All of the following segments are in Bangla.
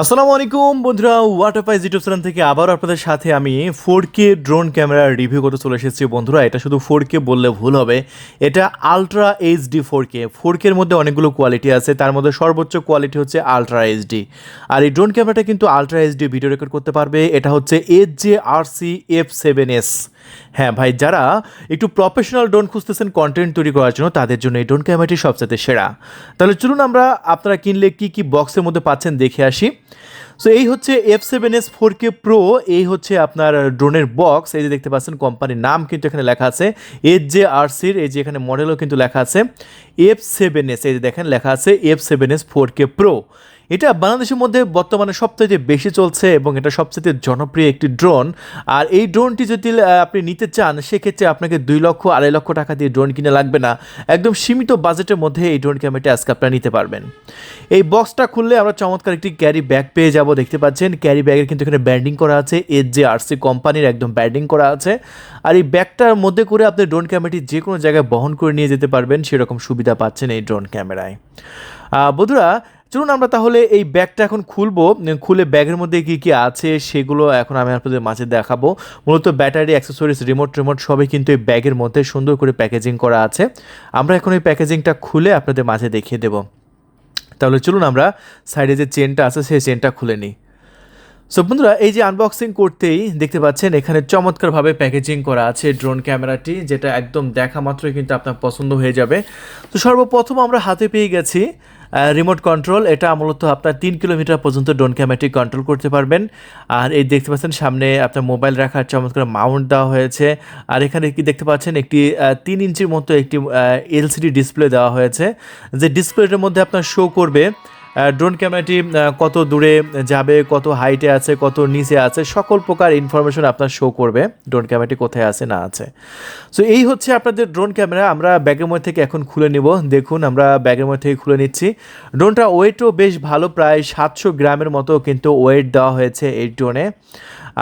আসসালামু আলাইকুম বন্ধুরা ওয়াটারপাইজ ইউটিউব চ্যানেল থেকে আবারও আপনাদের সাথে আমি four K drone camera review করতে চলে এসেছি। বন্ধুরা, এটা শুধু ফোর কে বললে ভুল হবে। এটা ultra HD four K four কের মধ্যে অনেকগুলো কোয়ালিটি আছে, তার মধ্যে সর্বোচ্চ কোয়ালিটি হচ্ছে আলট্রা এইচডি আর এই ড্রোন ক্যামেরাটা কিন্তু আলট্রা এইচডি ভিডিও রেকর্ড করতে পারবে। এটা হচ্ছে H J R C F seven S হ্যাঁ ভাই, যারা একটু প্রফেশনাল ড্রোন খুঁজতেছেন কন্টেন্ট তৈরি করার জন্য, তাদের জন্য এই ড্রোন ক্যামেরাটি সবচেয়ে সেরা। তাহলে চলুন আমরা আপনারা কিনলে কি কি বক্সের মধ্যে পাচ্ছেন দেখে আসি। সো এই হচ্ছে F seven S four K pro এই হচ্ছে আপনার ড্রোনের বক্স এই যে দেখতে পাচ্ছেন কোম্পানির নাম কিন্তু এখানে লেখা আছে এইচ জে আর সির এই যে এখানে মডেলও কিন্তু লেখা আছে এফ সেভেন এস এই যে দেখেন লেখা আছে F seven S four K pro এটা বাংলাদেশের মধ্যে বর্তমানে সবচেয়ে বেশি চলছে এবং এটা সবচেয়ে জনপ্রিয় একটি ড্রোন আর এই ড্রোনটি যদি আপনি নিতে চান, সেক্ষেত্রে আপনাকে দুই লক্ষ, আড়াই লক্ষ টাকা দিয়ে ড্রোন কিনে লাগবে না। একদম সীমিত বাজেটের মধ্যে এই ড্রোন ক্যামেরাটি আজকে আপনারা নিতে পারবেন। এই বক্সটা খুললে আমরা চমৎকার একটি ক্যারি ব্যাগ পেয়ে যাব, দেখতে পাচ্ছেন। ক্যারি ব্যাগের কিন্তু এখানে ব্যান্ডিং করা আছে এর যে আরসি কোম্পানির একদম ব্যান্ডিং করা আছে। আর এই ব্যাগটার মধ্যে করে আপনি ড্রোন ক্যামেরাটি যে কোনো জায়গায় বহন করে নিয়ে যেতে পারবেন, সেরকম সুবিধা পাচ্ছেন এই ড্রোন ক্যামেরায় বন্ধুরা চলুন আমরা তাহলে এই ব্যাগটা এখন খুলবো। খুলে ব্যাগের মধ্যে কি কি আছে সেগুলো এখন আমি আপনাদের মাঝে দেখাবো। মূলত ব্যাটারি, অ্যাক্সেসরিজ, রিমোট রিমোট সবই কিন্তু এই ব্যাগের মধ্যে সুন্দর করে প্যাকেজিং করা আছে। আমরা এখন এই প্যাকেজিংটা খুলে আপনাদের মাঝে দেখিয়ে দেবো। তাহলে চলুন আমরা সাইডে যে চেনটা আছে সেই চেনটা খুলে নিই। সো বন্ধুরা, এই যে আনবক্সিং করতেই দেখতে পাচ্ছেন, এখানে চমৎকারভাবে প্যাকেজিং করা আছে ড্রোন ক্যামেরাটি যেটা একদম দেখা মাত্রই কিন্তু আপনার পছন্দ হয়ে যাবে। তো, সর্বপ্রথম আমরা হাতে পেয়ে গেছি রিমোট কন্ট্রোল এটা মূলত আপনার তিন কিলোমিটার পর্যন্ত ড্রোন ক্যামেরাটি কন্ট্রোল করতে পারবেন। আর এই দেখতে পাচ্ছেন, সামনে আপনার মোবাইল রাখার চমৎকার মাউন্ট দেওয়া হয়েছে। আর এখানে কি দেখতে পাচ্ছেন, একটি তিন ইঞ্চির মতো একটি এলসিডি ডিসপ্লে দেওয়া হয়েছে। যে ডিসপ্লেটার মধ্যে আপনার শো করবে ড্রোন ক্যামেরাটি কত দূরে যাবে, কত হাইটে আছে, কত নিচে আছে, সকল প্রকার ইনফরমেশন আপনার শো করবে, ড্রোন ক্যামেরাটি কোথায় আছে, না আছে। সো এই হচ্ছে আপনাদের ড্রোন ক্যামেরা, আমরা ব্যাগের মধ্যে থেকে এখন খুলে নিব। দেখুন, আমরা ব্যাগের মধ্যে থেকে খুলে নিচ্ছি। ড্রোনটা ওয়েটও বেশ ভালো, প্রায় সাতশো গ্রামের মতো কিন্তু ওয়েট দেওয়া হয়েছে এই ড্রোনে।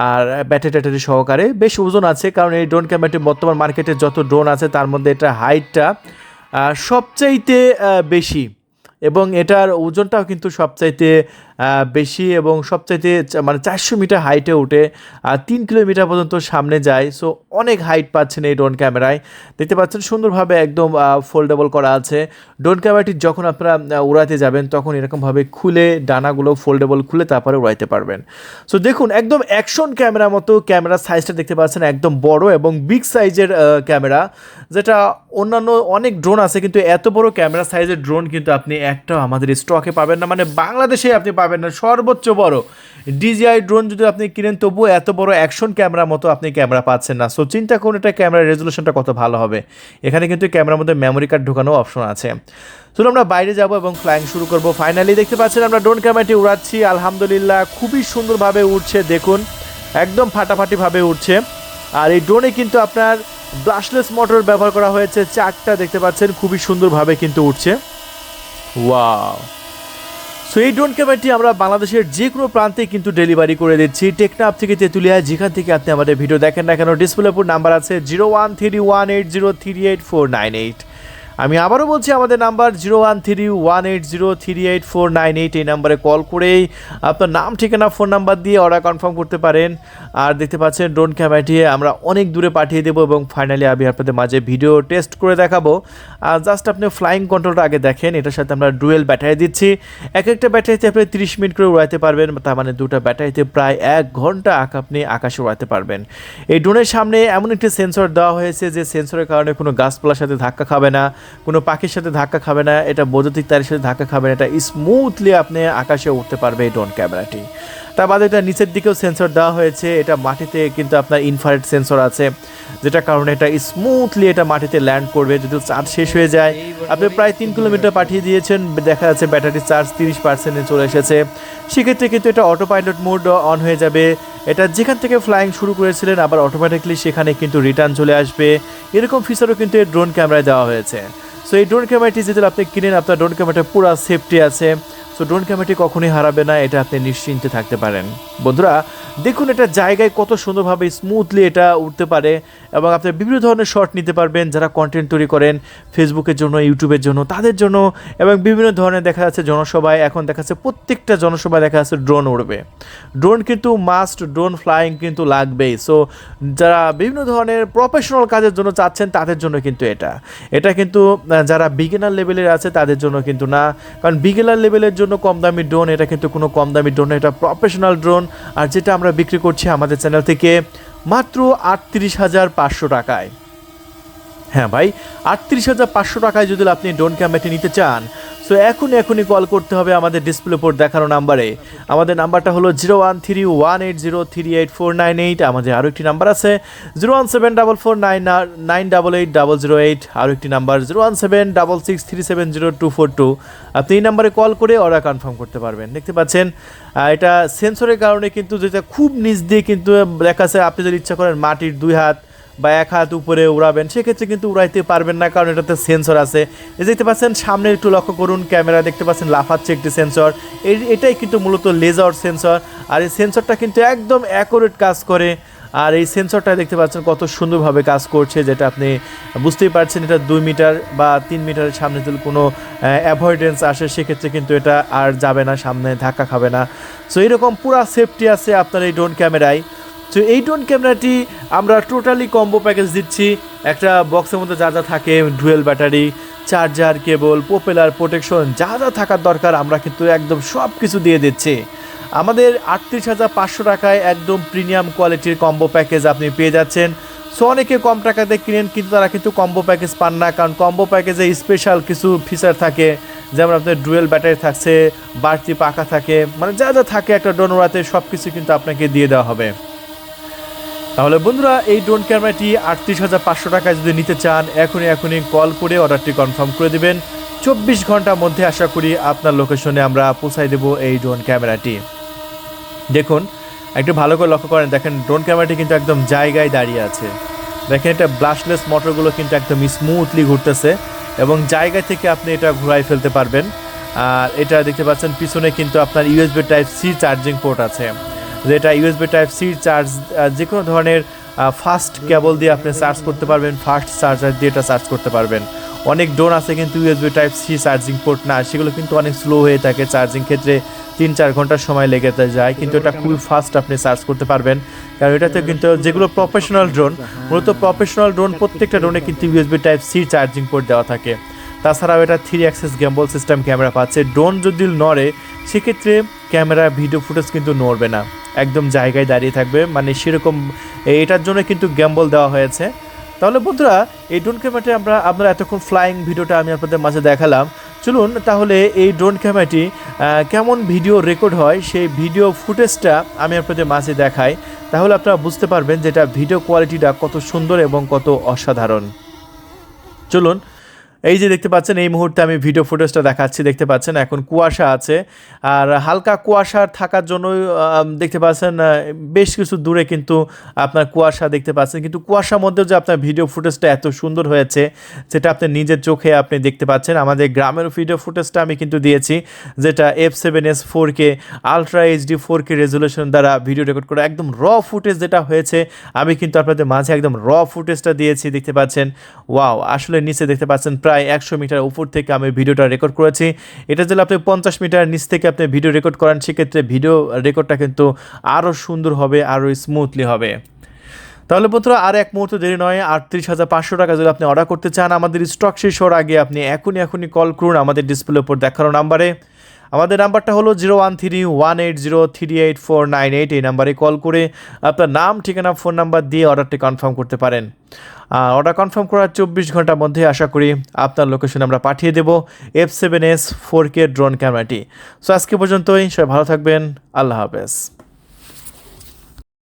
আর ব্যাটারি ট্যাটারি সহকারে বেশ ওজন আছে, কারণ এই ড্রোন ক্যামেরাটি বর্তমান মার্কেটে যত ড্রোন আছে, তার মধ্যে এটা হাইটটা সবচাইতে বেশি। এবং এটার ওজনটাও কিন্তু সবচাইতে বেশি এবং সবচাইতে মানে চারশো মিটার হাইটে উঠে তিন কিলোমিটার পর্যন্ত সামনে যায়। সো অনেক হাইট পাচ্ছেন এই ড্রোন ক্যামেরায় দেখতে পাচ্ছেন সুন্দরভাবে একদম ফোল্ডেবল করা আছে। ড্রোন ক্যামেরাটি যখন আপনারা উড়াতে যাবেন, তখন এরকমভাবে খুলে ডানাগুলো ফোল্ডেবল খুলে তারপরে উড়াইতে পারবেন। সো দেখুন, একদম অ্যাকশন ক্যামেরা মতো ক্যামেরা সাইজটা দেখতে পাচ্ছেন, একদম বড় এবং বিগ সাইজের ক্যামেরা যেটা অন্যান্য অনেক ড্রোন আছে, কিন্তু এত বড় ক্যামেরা সাইজের ড্রোন কিন্তু আপনি একটাও আমাদের স্টকে পাবেন না। মানে বাংলাদেশে আপনি পাবেন না। সর্বোচ্চ বড় ডিজিআই ড্রোন যদি আপনি কিনেন, তবুও এত বড় অ্যাকশন ক্যামেরা মতো আপনি ক্যামেরা পাচ্ছেন না। সো চিন্তা করুন, এটা ক্যামেরার রেজলিউশনটা কত ভালো হবে। এখানে কিন্তু ক্যামেরার মধ্যে মেমোরি কার্ড ঢোকানো অপশন আছে। চলুন আমরা বাইরে যাব এবং ফ্লাইং শুরু করব। ফাইনালি দেখতে পাচ্ছেন, আমরা ড্রোন ক্যামেরাটি উড়াচ্ছি। আলহামদুলিল্লাহ, খুবই সুন্দরভাবে উঠছে দেখুন। একদম ফাটাফাটিভাবে উঠছে আর এই ড্রোনে কিন্তু আপনার ব্রাশলেস মোটর ব্যবহার করা হয়েছে। চারটা, দেখতে পাচ্ছেন, খুবই সুন্দরভাবে কিন্তু উঠছে ওয়াও সো এই ড্রোন ক্যামেরাটি আমরা বাংলাদেশের যে কোনো প্রান্তে কিন্তু ডেলিভারি করে দিচ্ছি। টেকনাফ থেকে তেঁতুলিয়া, যেখান থেকে আপনি আমাদের ভিডিও দেখেন না কেন ডিসপ্লের উপর নাম্বার আছে zero one three one eight zero three eight four nine eight আমি আবারও বলছি, আমাদের number zero one three one eight zero three eight four nine eight এই নাম্বারে কল করেই আপনার নাম, ঠিকানা, ফোন নাম্বার দিয়ে অর্ডার কনফার্ম করতে পারেন। আর দেখতে পাচ্ছেন ড্রোন ক্যামেরাটি আমরা অনেক দূরে পাঠিয়ে দেবো এবং ফাইনালি আমি আপনাদের মাঝে ভিডিও টেস্ট করে দেখাবো। আর জাস্ট আপনি ফ্লাইং কন্ট্রোলটা আগে দেখেন, এটার সাথে আমরা ডুয়েল ব্যাটারি দিচ্ছি। এক একটা ব্যাটারিতে আপনি তিরিশ মিনিট করে উড়াতে পারবেন, তার মানে দুটো ব্যাটারিতে প্রায় এক ঘণ্টা আঁক আপনি আকাশে উড়াতে পারবেন। এই ড্রোনের সামনে এমন একটি সেন্সর দেওয়া হয়েছে, যে সেন্সরের কারণে কোনো গাছপালার সাথে ধাক্কা খাবে না। কোনো পাখির সাথে ধাক্কা খাবে না, এটা বৈদ্যুতিক তারের সাথে ধাক্কা খাবে না, এটা স্মুথলি আপনি আকাশে উঠতে পারবে এই ড্রোন ক্যামেরাটি তার বাদে এটা নিচের দিকেও সেন্সর দেওয়া হয়েছে। এটা মাটিতে কিন্তু আপনার ইনফ্রারেড সেন্সর আছে যেটা কারণে এটা স্মুথলি এটা মাটিতে ল্যান্ড করবে। যদি চার্জ শেষ হয়ে যায়, আপনি প্রায় তিন কিলোমিটার পাঠিয়ে দিয়েছেন, দেখা যাচ্ছে ব্যাটারি চার্জ তিরিশ পার্সেন্টে চলে এসেছে। সেক্ষেত্রে কিন্তু এটা অটো পাইলট মোড অন হয়ে যাবে। এটা যেখান থেকে ফ্লাইং শুরু করেছিলেন, আবার অটোমেটিকলি সেখানে কিন্তু রিটার্ন চলে আসবে। এরকম ফিচারও কিন্তু এই ড্রোন ক্যামেরায় দেওয়া হয়েছে। সো এই ড্রোন ক্যামেরাটি যদি আপনি কিনেন, আপনার ড্রোন ক্যামেরাটা পুরো সেফটি আছে। সো ড্রোন ক্যামেরাটি কখনোই হারাবে না, এটা আপনি নিশ্চিন্তে থাকতে পারেন। বন্ধুরা, দেখুন এটা জায়গায় কত সুন্দরভাবে স্মুথলি এটা উঠতে পারে এবং আপনি বিভিন্ন ধরনের শট নিতে পারবেন যারা কন্টেন্ট তৈরি করেন ফেসবুকের জন্য ইউটিউবের জন্য, তাদের জন্য এবং বিভিন্ন ধরনের দেখা যাচ্ছে জনসভায়। এখন দেখা যাচ্ছে প্রত্যেকটা জনসভায় দেখা যাচ্ছে ড্রোন উড়বে। ড্রোন কিন্তু মাস্ট ড্রোন ফ্লাইং কিন্তু লাগবেই। সো যারা বিভিন্ন ধরনের প্রফেশনাল কাজের জন্য চাচ্ছেন, তাদের জন্য কিন্তু এটা। এটা কিন্তু যারা বিগিনার লেভেলের আছে, তাদের জন্য কিন্তু না। কারণ বিগিনার লেভেলের জন্য কম দামি ড্রোন এটা কিন্তু কোনো কম দামি ড্রোন এটা প্রফেশনাল ড্রোন আর যেটা আমরা বিক্রি করছি আমাদের চ্যানেল থেকে মাত্র আটত্রিশ হাজার পাঁচশো টাকায়। হ্যাঁ ভাই, আটত্রিশ হাজার পাঁচশো টাকায় যদি আপনি ড্রোন ক্যামেরাটি নিতে চান সো এখন এখনই কল করতে হবে আমাদের ডিসপ্লে উপর দেখানো নাম্বারে আমাদের নাম্বারটা হলো zero one three one eight zero three eight four nine eight আমাদের আরও একটি নাম্বার আছে zero one seven double four nine nine double eight double zero eight আরও একটি number zero one seven double six three seven zero two four two আপনি এই নাম্বারে কল করে অর্ডার কনফার্ম করতে পারবেন। দেখতে পাচ্ছেন এটা সেন্সরের কারণে কিন্তু যেটা খুব নিচ দিয়ে কিন্তু দেখা আপনি যদি ইচ্ছা করেন মাটির দুই হাত বা এক হাত উপরে উড়াবেন, সেক্ষেত্রে কিন্তু উড়াইতে পারবেন না, কারণ এটাতে সেন্সর আছে। এই দেখতে পাচ্ছেন, সামনে একটু লক্ষ্য করুন, ক্যামেরা দেখতে পাচ্ছেন, লাফাচ্ছে একটি সেন্সর এটাই কিন্তু মূলত লেজার সেন্সর আর এই সেন্সরটা কিন্তু একদম অ্যাকুরেট কাজ করে। আর এই সেন্সরটা দেখতে পাচ্ছেন, কত সুন্দরভাবে কাজ করছে, যেটা আপনি বুঝতেই পারছেন, এটা দুই মিটার বা তিন মিটারের সামনে যদি কোনো অ্যাভয়েডেন্স আসে, সেক্ষেত্রে কিন্তু এটা আর যাবে না, সামনে ধাক্কা খাবে না। সো এরকম পুরা সেফটি আছে আপনার এই ড্রোন ক্যামেরায় তো এই ড্রোন ক্যামেরাটি আমরা টোটালি কম্বো প্যাকেজ দিচ্ছি। একটা বক্সের মধ্যে যা যা থাকে dual battery charger cable popular protection যা যা থাকার দরকার আমরা কিন্তু একদম সব কিছু দিয়ে দিচ্ছি। আমাদের আটত্রিশ হাজার পাঁচশো টাকায় একদম প্রিমিয়াম কোয়ালিটির কম্বো প্যাকেজ আপনি পেয়ে যাচ্ছেন। সো অনেকে কম টাকাতে কিনেন, কিন্তু তারা কিন্তু কম্বো প্যাকেজ পান না, কারণ কম্বো প্যাকেজে স্পেশাল কিছু ফিচার থাকে। যেমন আপনার ডুয়েল ব্যাটারি থাকছে, বাড়তি পাকা থাকে মানে যা যা থাকে একটা ড্রোন উড়াতে সব কিছু কিন্তু আপনাকে দিয়ে দেওয়া হবে। তাহলে বন্ধুরা, এই ড্রোন ক্যামেরাটি আটত্রিশ হাজার পাঁচশো টাকায় যদি নিতে চান, এখনই এখনই কল করে অর্ডারটি কনফার্ম করে দিবেন। চব্বিশ ঘণ্টার মধ্যে আশা করি আপনার লোকেশনে আমরা পৌঁছাই দেবো এই ড্রোন ক্যামেরাটি দেখুন, একটু ভালো করে লক্ষ্য করেন, দেখেন ড্রোন ক্যামেরাটি কিন্তু একদম জায়গায় দাঁড়িয়ে আছে। দেখেন এটা ব্লাশলেস মোটরগুলো কিন্তু একদম স্মুথলি ঘুরতেছে এবং জায়গা থেকে আপনি এটা ঘুরাই ফেলতে পারবেন। আর এটা দেখতে পাচ্ছেন, পিছনে কিন্তু আপনার USB type C charging port আছে। যেটা ইউএসবি টাইপ সি চার্জ যে কোনো ধরনের ফাস্ট কেবল দিয়ে আপনি চার্জ করতে পারবেন ফাস্ট চার্জার দিয়ে এটা চার্জ করতে পারবেন। অনেক ড্রোন আছে কিন্তু USB type C charging port না, সেগুলো কিন্তু অনেক স্লো হয়ে থাকে চার্জিং ক্ষেত্রে তিন চার ঘণ্টার সময় লেগে যায়, কিন্তু এটা খুবই ফাস্ট আপনি চার্জ করতে পারবেন। কারণ এটাতে কিন্তু যেগুলো প্রফেশনাল ড্রোন মূলত প্রফেশনাল ড্রোন প্রত্যেকটা ড্রোনে কিন্তু USB type C charging port দেওয়া থাকে। তাছাড়াও এটা three axis gimbal system camera পাচ্ছে। ড্রোন যদি নড়ে, সেক্ষেত্রে ক্যামেরা ভিডিও ফুটেজ কিন্তু নড়বে না। একদম জায়গায় দাঁড়িয়ে থাকবে। মানে সেরকম, এটার জন্য কিন্তু গ্যাম্বল দেওয়া হয়েছে। তাহলে বন্ধুরা, এই ড্রোন ক্যামেরাটি আমরা আপনারা এতক্ষণ ফ্লাইং ভিডিওটা আমি আপনাদের মাঝে দেখালাম। চলুন তাহলে এই ড্রোন ক্যামেরাটি কেমন ভিডিও রেকর্ড হয়, সেই ভিডিও ফুটেজটা আমি আপনাদের মাঝে দেখাই। তাহলে আপনারা বুঝতে পারবেন যেটা ভিডিও কোয়ালিটিটা কত সুন্দর এবং কত অসাধারণ। চলুন এই যে দেখতে পাচ্ছেন, এই মুহূর্তে আমি ভিডিও ফুটেজটা দেখাচ্ছি। দেখতে পাচ্ছেন, এখন কুয়াশা আছে। আর হালকা কুয়াশার থাকার জন্য দেখতে পাচ্ছেন বেশ কিছু দূরে কিন্তু আপনার কুয়াশা দেখতে পাচ্ছেন। কিন্তু কুয়াশার মধ্যেও যে আপনার ভিডিও ফুটেজটা এত সুন্দর হয়েছে যেটা আপনি নিজের চোখে আপনি দেখতে পাচ্ছেন। আমাদের গ্রামের ভিডিও ফুটেজটা আমি কিন্তু দিয়েছি, যেটা F seven S four K ultra HD four K resolution দ্বারা ভিডিও রেকর্ড করা। একদম র ফুটেজ যেটা হয়েছে, আমি কিন্তু আপনাদের মাঝে একদম র ফুটেজটা দিয়েছি। দেখতে পাচ্ছেন ওয়াও আসলে নিচে দেখতে পাচ্ছেন প্রায় একশো মিটার উপর থেকে আমি ভিডিওটা রেকর্ড করেছি। এটা যদি আপনি পঞ্চাশ মিটার নিচ থেকে আপনি ভিডিও রেকর্ড করেন, সেক্ষেত্রে ভিডিও রেকর্ডটা কিন্তু আরও সুন্দর হবে আরও স্মুথলি হবে। তাহলে বন্ধুরা, আর এক মুহূর্ত দেরি নয়, আটত্রিশ হাজার পাঁচশো টাকা যদি আপনি অর্ডার করতে চান, আমাদের স্টক শেষ হওয়ার আগে আপনি এখনই এখনই কল করুন, আমাদের ডিসপ্লের উপর দেখানো নাম্বারে আমাদের নাম্বারটা হলো zero one three one eight zero three eight four nine eight, এই নাম্বারে কল করে আপনার নাম, ঠিকানা, ফোন নাম্বার দিয়ে অর্ডারটি কনফার্ম করতে পারেন। অর্ডার কনফার্ম করার চব্বিশ ঘণ্টার মধ্যে আশা করি আপনার লোকেশন আমরা পাঠিয়ে দেব F seven S four K drone ক্যামেরাটি সো আজকে পর্যন্তই, সবাই ভালো থাকবেন, আল্লাহ হাফেজ।